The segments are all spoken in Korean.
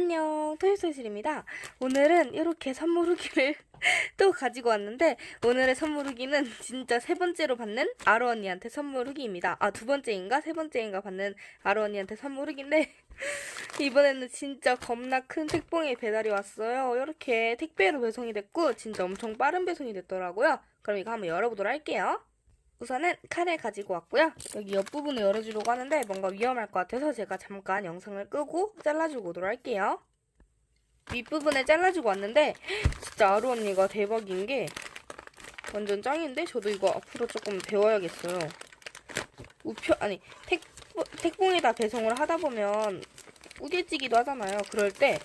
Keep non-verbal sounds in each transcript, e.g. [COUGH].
안녕, 토요소실입니다. 오늘은 이렇게 선물 후기를 [LAUGHS] 또 가지고 왔는데, 오늘의 선물 후기는 진짜 세 번째로 받는 아로 언니한테 선물 후기입니다. 아, 두 번째인가? 세 번째인가 받는 아로 언니한테 선물 후기인데, [LAUGHS] 이번에는 진짜 겁나 큰 택봉이 배달이 왔어요. 이렇게 택배로 배송이 됐고, 진짜 엄청 빠른 배송이 됐더라고요. 그럼 이거 한번 열어보도록 할게요. 우선은 칼을 가지고 왔고요. 여기 옆부분을 열어주려고 하는데 뭔가 위험할 것 같아서 제가 잠깐 영상을 끄고 잘라주고 오도록 할게요. 윗부분을 잘라주고 왔는데 진짜 아루 언니가 대박인 게 완전 짱인데 저도 이거 앞으로 조금 배워야겠어요. 우표 아니 택 택봉에다 배송을 하다 보면 우겨지기도 하잖아요. 그럴 때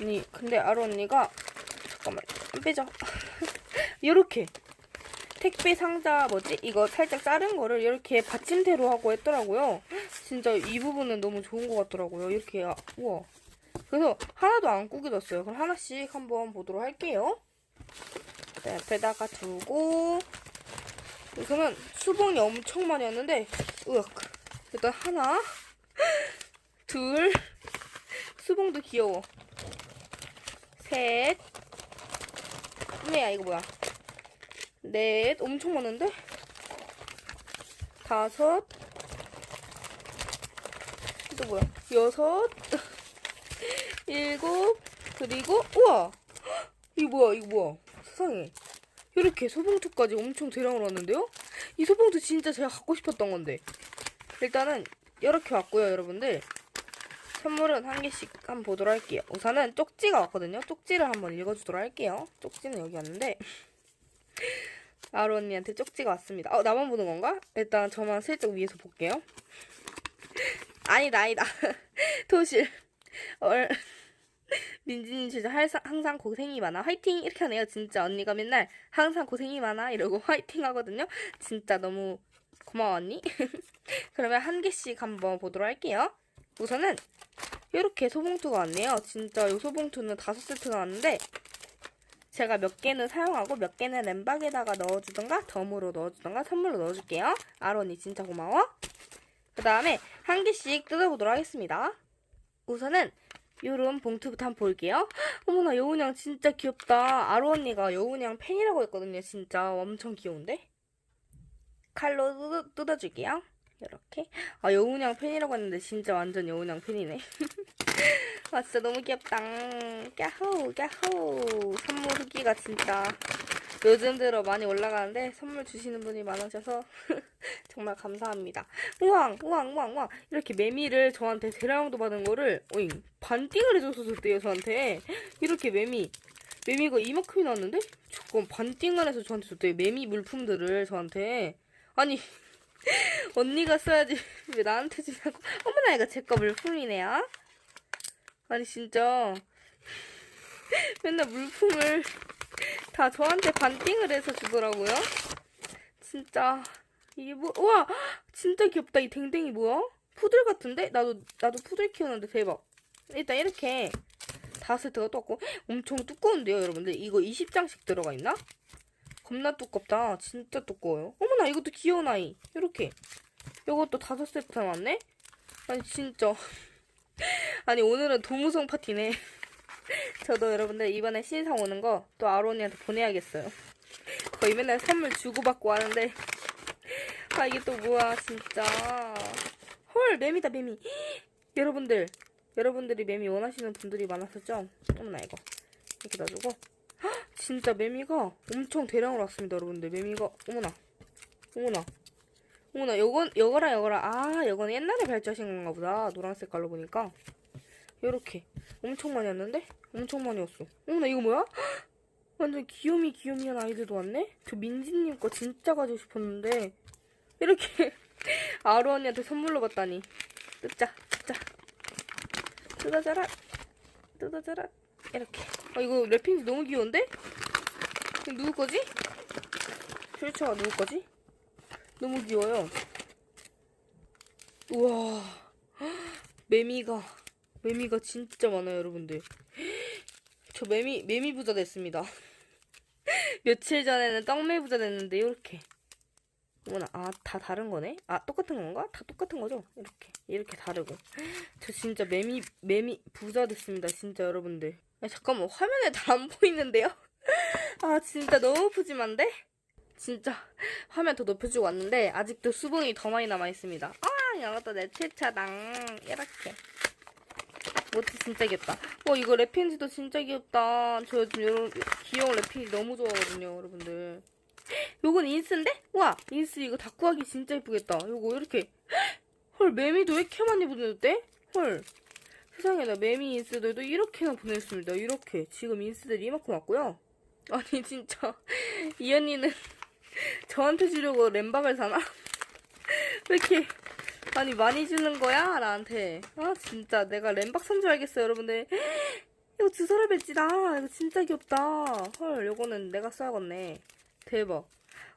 아니 근데 아루 언니가 잠깐만 안 빼죠. [LAUGHS] 이렇게 택배 상자 뭐지? 이거 살짝 자른 거를 이렇게 받침대로 하고 했더라고요. 진짜 이 부분은 너무 좋은 것 같더라고요. 이렇게 아, 우와. 그래서 하나도 안 구겨졌어요. 그럼 하나씩 한번 보도록 할게요. 네, 옆에다가 두고 우선은 수봉이 엄청 많이 왔는데 으악 일단 하나 둘 수봉도 귀여워 셋 뭐야 이거 뭐야 넷 엄청 많은데? 다섯 또 뭐야? 여섯 [LAUGHS] 일곱 그리고 우와! 이거 뭐야 이거 뭐야? 세상에. 이렇게 소봉투까지 엄청 대량으로 왔는데요? 이 소봉투 진짜 제가 갖고 싶었던 건데. 일단은 이렇게 왔고요 여러분들. 선물은 한 개씩 한번 보도록 할게요. 우선은 쪽지가 왔거든요. 쪽지를 한번 읽어주도록 할게요. 쪽지는 여기 왔는데 아로 언니한테 쪽지가 왔습니다. 어, 나만 보는 건가? 일단 저만 슬쩍 위에서 볼게요. 아니다, 아니다. [LAUGHS] 도실. 얼... 민지님 진짜 항상 고생이 많아. 화이팅! 이렇게 하네요. 진짜 언니가 맨날 항상 고생이 많아. 이러고 [LAUGHS] 화이팅 하거든요. 진짜 너무 고마워, 언니. [LAUGHS] 그러면 한 개씩 한번 보도록 할게요. 우선은 이렇게 소봉투가 왔네요. 진짜 이 소봉투는 다섯 세트가 왔는데 제가 몇 개는 사용하고 몇 개는 램박에다가 넣어주던가 덤으로 넣어주던가 선물로 넣어줄게요. 아론이 진짜 고마워. 그 다음에 한 개씩 뜯어보도록 하겠습니다. 우선은 요런 봉투부터 한번 볼게요. [GASPS] 어머나 여운양 진짜 귀엽다. 아로 언니가 여운양 팬이라고 했거든요. 진짜 엄청 귀여운데? 칼로 뜯어, 뜯어줄게요. 이렇게. 아 여운양 팬이라고 했는데 진짜 완전 여운양 팬이네. [LAUGHS] 아 진짜 너무 귀엽다. 야호 야호. 선물 후기가 진짜 요즘 들어 많이 올라가는데 선물 주시는 분이 많으셔서 [LAUGHS] 정말 감사합니다. 우왕 우왕 우왕 우왕. 이렇게 매미를 저한테 대량도 받은 거를 오잉 반띵을 해줘서 줬대요 저한테? 이렇게 매미 매미가 이만큼이 나왔는데? 조금 반띵을 해서 저한테 줬대요 매미 물품들을 저한테. 아니 [LAUGHS] 언니가 써야지. 왜 나한테 주냐고. 어머나 이거 제 거 물품이네요. 아니 진짜 [LAUGHS] 맨날 물품을 다 저한테 반띵을 해서 주더라고요. 진짜 이게 뭐 우와 진짜 귀엽다 이 댕댕이 뭐야? 푸들 같은데? 나도 나도 푸들 키우는데 대박. 일단 이렇게 다섯 세트가 또 왔고 엄청 두꺼운데요 여러분들 이거 20장씩 들어가 있나? 겁나 두껍다 진짜 두꺼워요. 어머나 이것도 귀여운 아이 이렇게 이것도 다섯 세트 남았네? 아니 진짜 아니 오늘은 도무성 파티네. [LAUGHS] 저도 여러분들 이번에 신상 오는 거 또 아론이한테 보내야겠어요. 거의 맨날 선물 주고받고 하는데. [LAUGHS] 아 이게 또 뭐야 진짜. 헐 매미다 매미. [GASPS] 여러분들 여러분들이 매미 원하시는 분들이 많았었죠? 어머나 이거. 이렇게 놔주고. 헉, [GASPS] 진짜 매미가 엄청 대량으로 왔습니다 여러분들. 매미가. 어머나. 어머나 어머나 요건 요거랑 요거랑 아 요거는 옛날에 발주하신 건가 보다. 노란 색깔로 보니까. 요렇게. 엄청 많이 왔는데? 엄청 많이 왔어. 어머나 이거 뭐야? 헉! [GASPS] 완전 귀요미 귀요미한 아이들도 왔네? 저 민지님 거 진짜 가지고 싶었는데. 이렇게 [LAUGHS] 아로 언니한테 선물로 받다니. 뜯자 뜯자. 뜯어져라. 뜯어져라. 이렇게. 아 이거 랩핑지 너무 귀여운데? 누구 거지? 슈처가 누구 거지? 너무 귀여워요. 우와. 매미가, 매미가 진짜 많아요, 여러분들. 저 매미, 매미 부자 됐습니다. [LAUGHS] 며칠 전에는 떡매 부자 됐는데, 이렇게. 어머나, 아, 다 다른 거네? 아, 똑같은 건가? 다 똑같은 거죠? 이렇게, 이렇게 다르고. 저 진짜 매미, 매미, 부자 됐습니다. 진짜 여러분들. 아, 잠깐만, 화면에 다 안 보이는데요? [LAUGHS] 아, 진짜 너무 푸짐한데? 진짜, [LAUGHS] 화면 더 높여주고 왔는데, 아직도 수분이 더 많이 남아있습니다. 아, 이것도 내 최차당. 이렇게. 뭐지, 진짜 귀엽다. 와, 이거 랩핀지도 진짜 귀엽다. 저 요즘 이런 귀여운 랩핀지 너무 좋아하거든요, 여러분들. [GASPS] 요건 인스인데? 와, 인스 이거 다 구하기 진짜 예쁘겠다. 요거 이렇게. [GASPS] 헐, 매미도 왜 이렇게 많이 보내줬대? 헐. 세상에, 나 매미 인스들도 이렇게나 보냈습니다. 이렇게. 지금 인스들이 이만큼 왔고요. 아니, 진짜. [LAUGHS] 이 언니는 저한테 주려고 램박을 사나? [LAUGHS] 왜 이렇게. 아니, 많이 주는 거야? 나한테. 아, 진짜. 내가 램박 산 줄 알겠어요, 여러분들. [GASPS] 이거 주소라 배지다. 이거 진짜 귀엽다. 헐, 요거는 내가 써야겠네. 대박.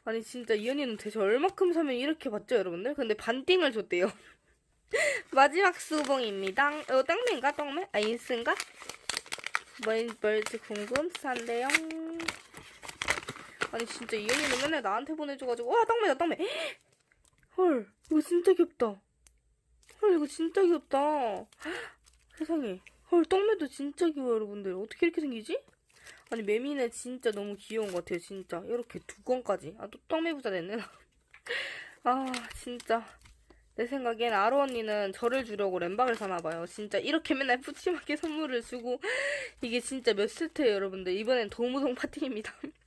아니 진짜 이 언니는 대체 얼마큼 사면 이렇게 받죠 여러분들? 근데 반띵을 줬대요. [LAUGHS] 마지막 수봉입니다. 어 땅매인가 떡매? 아 인스인가? 뭘, 뭘지 궁금한데요. 아니 진짜 이 언니는 맨날 나한테 보내줘가지고 와 떡매다 떡매. [GASPS] 헐 이거 진짜 귀엽다. 헐 이거 진짜 귀엽다. [GASPS] 세상에. 헐 떡매도 진짜 귀여워 여러분들. 어떻게 이렇게 생기지? 아니 매미는 진짜 너무 귀여운 것 같아요 진짜 이렇게 두 건까지 아 또 떡매 부자 됐네 나. [LAUGHS] 아 진짜 내 생각엔 아로 언니는 저를 주려고 램박을 사나봐요 진짜 이렇게 맨날 푸짐하게 선물을 주고 [GASPS] 이게 진짜 몇 세트예요 여러분들 이번엔 도무송 파티입니다 [LAUGHS]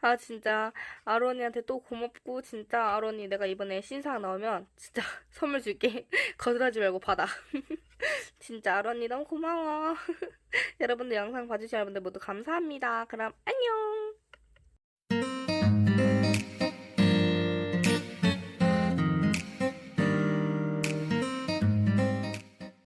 아 진짜 아로 언니한테 또 고맙고 진짜 언니 내가 이번에 신상 나오면 진짜 [LAUGHS] 선물 줄게 [LAUGHS] 거절하지 말고 받아 [LAUGHS] 진짜 언니 너무 고마워 여러분들 영상 봐주신 여러분들 모두 감사합니다. 그럼 안녕!